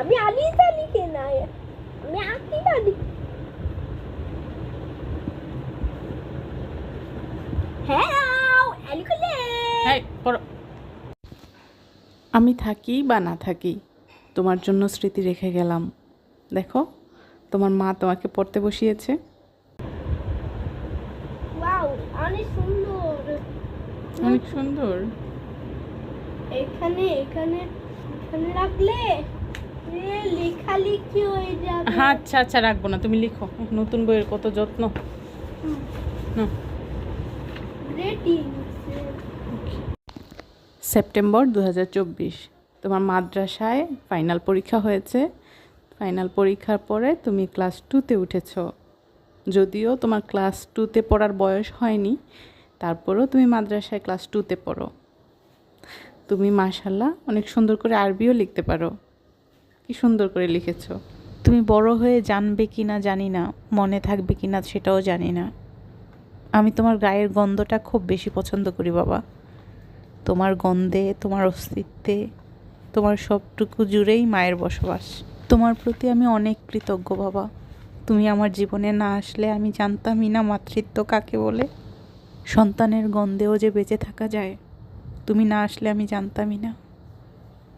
আমি আলি তালি কে না আমি আঁকি তালি হ্যাঁ আলি খুলে। হ্যাঁ পড়ো। আমি থাকি বা না থাকি তোমার জন্য স্মৃতি রেখে গেলাম। দেখো তোমার মা তোমাকে পড়তে বসিয়েছে। ওয়াও অনেক সুন্দর। অনেক সুন্দর। এখানে এখানে এখানে রাখলে লেখালেখি হয়ে যাবে। আচ্ছা আচ্ছা রাখব না তুমি লিখো। নতুন বইয়ের কত যত্ন। সেপ্টেম্বর দু হাজার চব্বিশ। তোমার মাদ্রাসায় ফাইনাল পরীক্ষা হয়েছে। ফাইনাল পরীক্ষার পরে তুমি ক্লাস টুতে উঠেছ। যদিও তোমার ক্লাস টুতে পড়ার বয়স হয়নি তারপরেও তুমি মাদ্রাসায় ক্লাস টুতে পড়ো। তুমি মাশাল্লাহ অনেক সুন্দর করে আরবিও লিখতে পারো। কি সুন্দর করে লিখেছ। তুমি বড় হয়ে জানবে কি না জানি না, মনে থাকবে কি না সেটাও জানি না। আমি তোমার গায়ের গন্ধটা খুব বেশি পছন্দ করি বাবা। তোমার গন্ধে, তোমার অস্তিত্বে, তোমার সবটুকু জুড়েই মায়ের বসবাস। তোমার প্রতি আমি অনেক কৃতজ্ঞ বাবা। তুমি আমার জীবনে না আসলে আমি জানতামই না মাতৃত্ব কাকে বলে। সন্তানের গন্ধেও যে বেঁচে থাকা যায়, তুমি না আসলে আমি জানতামই না।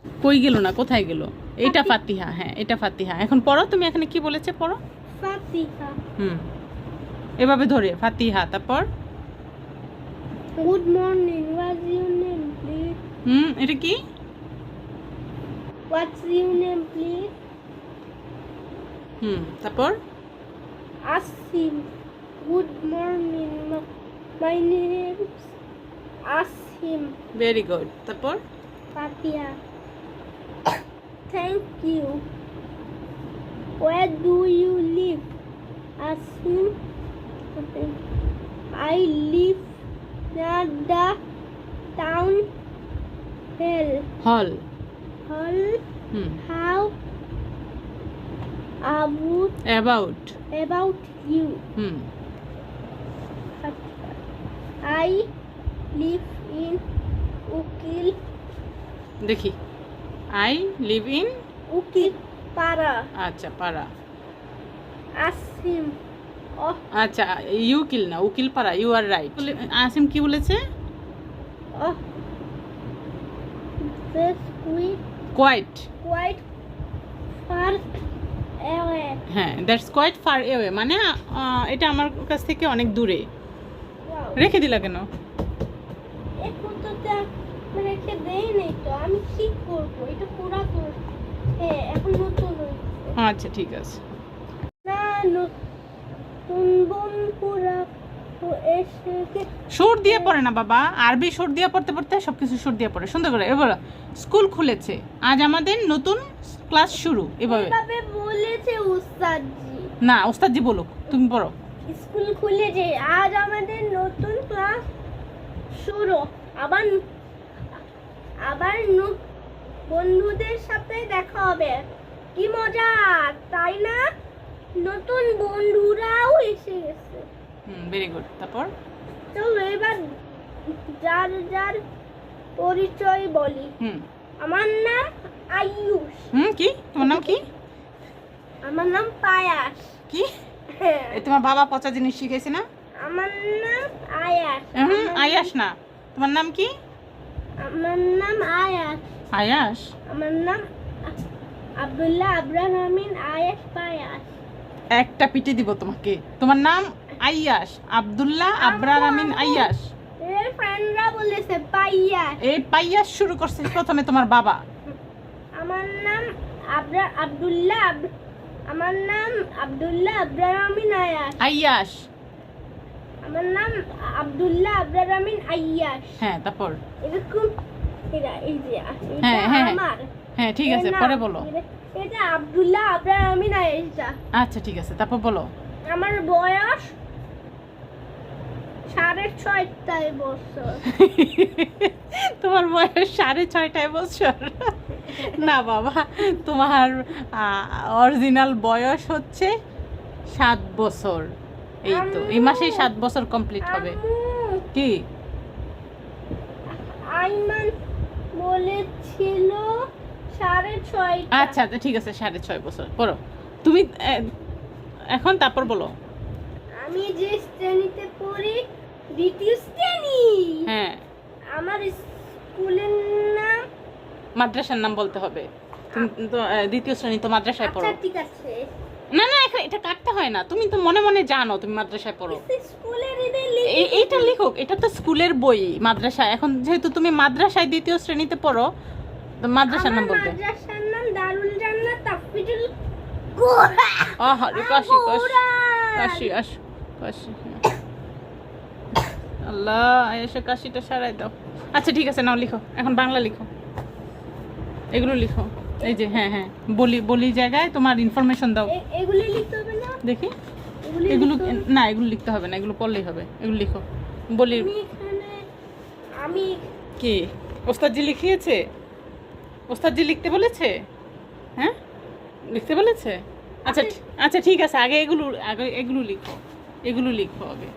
কই গেল না? কোথায় গেল? এটা ফাতিহা হ্যাঁ এটা ফাতিহা। এখন পড়ো তুমি এখানে কি বলেছে পড়ো? ফাতিহা। হুম। এভাবে ধরে ফাতিহা তারপর? Good morning what's your name please hmm এটা কি? What's your name please hmm তারপর? Asim good morning my name Asim very good তারপর? Fatiha Thank you. Where do you live? Asim. I live near the town hall. Hall. Hall. Hmm. How about about about you? Hmm. I live in Ukil. देखी I live in Ukil পাড়া আচ্ছা পাড়া Asim Oh, আচ্ছা Ukil না উকিল পাড়া you are right Asim কি বলেছে? Quite quite. far হ্যাঁ দ্যাটস কোয়াইট ফার এওয়ে মানে এটা আমার কাছ থেকে অনেক দূরে। রেখে দিলা কেন? রেখে দেই নাই তো আমি কি করব? এটা পুরাতন হ্যাঁ এখন নতুন আচ্ছা ঠিক আছে। না নতুন তো এসে সুর দিয়ে পড়ে না বাবা আরবি সুর দিয়ে পড়তে পড়তে সব কিছু সুর দিয়ে পড়ে। সুন্দর করে এবার স্কুল খুলেছে আজ আমাদের নতুন ক্লাস শুরু এভাবে। বলেছে উস্তাদজি। না ওস্তাদজি বলুক তুমি পড়ো। স্কুল খুলেছে আজ আমাদের নতুন ক্লাস শুরু আবার আবার ন- বন্ধুদের সাথে দেখা হবে। কি মজা তাই না? নতুন বন্ধুরাও এসে গেছে। হুম ভেরি গুড তারপর? চলো এবার যার যার পরিচয় বলি। হুম। আমার নাম আয়ুষ। হুম কি? তোমার নাম কি? আমার নাম পায়াস। কি? হ্যাঁ। এ তোমার বাবা পচা জিনিস শিখেছে না? আমার নাম আয়াস। হুম আয়াস না। তোমার নাম কি? আমার নাম আয়াস। আয়াস? আমার নাম আব্দুল্লাহ আব্রাহ আমিন আয়াস পায়াস। একটা পিটে দিব তোমাকে। তোমার নাম আয়াস আব্দুল্লাহ আবরার আমিন আয়াস এর ফ্রেন্ডরা বলেছে পাইয়াস। এই পাইয়াস শুরু করছে প্রথমে তোমার বাবা। আমার নাম আব্রা আব্দুল্লাহ আব- আমার নাম আব্দুল্লাহ আব্রাহ আমিন আয়াস। আয়াস আমার নাম আব্দুল্লাহ আব্রাহ আমিন আয়াস হ্যাঁ তারপর? এরকম এই যে এটা হ্যাঁ, হ্যাঁ। আমার। হ্যাঁ ঠিক আছে পরে বলো। এটা- আব্দুল্লাহ আব্রাহ আমিন আয়েশা আচ্ছা ঠিক আছে তারপর বলো। আমার বয়স সাড়ে ছয়টায় বছর। তোমার বয়স সাড়ে ছয়টায় বছর? না বাবা তোমার অরিজিনাল বয়স হচ্ছে সাত বছর। এই তো এই মাসেই সাত বছর কমপ্লিট হবে। কি? আইমান বলেছিল সাড়ে ছয় আচ্ছা আচ্ছা, ঠিক আছে সাড়ে ছয় বছর। পড়ো। তুমি এখন তারপর বলো। আমি যে শ্রেণীতে পড়ি দ্বিতীয় শ্রেণি। হ্যাঁ। আমার স্কুলের নাম? মাদ্রাসার নাম বলতে হবে। তুমি তো দ্বিতীয় শ্রেণি তো মাদ্রাসায় পড়ো। আচ্ছা ঠিক আছে। না না এখন এটা কাটতে হয় না। তুমি তো মনে মনে জানো তুমি মাদ্রাসায় পড়ো। এইটা লিখো এটা তো স্কুলের বই মাদ্রাসা। এখন যেহেতু তুমি মাদ্রাসায় দ্বিতীয় শ্রেণীতে পড়ো তো মাদ্রাসার নাম বলবে মাদ্রাসার নাম দারুল জান্নাত তাফিজুল কোরআন। কাশি কাশি কাশি আস কাশি হ্যাঁ। আল্লাহ এসে কাশিটা সারাই দাও। আচ্ছা ঠিক আছে নাও লিখো। এখন বাংলা লিখো। এগুলো লিখো। এই যে হ্যাঁ হ্যাঁ বলি বলি জায়গায় তোমার ইনফরমেশন দাও। এগুলি লিখতে হবে না? দেখি। এগুলো না এগুলো লিখতে হবে না এগুলো পড়লেই হবে এগুলো লিখো। বলি আমি কি? ওস্তাদজি লিখিয়েছে? ওস্তাদজি লিখতে বলেছে? হ্যাঁ? লিখতে বলেছে? আচ্ছা আচ্ছা ঠিক আছে আগে এগুলো আগে এগুলো লিখো এগুলো লিখো আগে।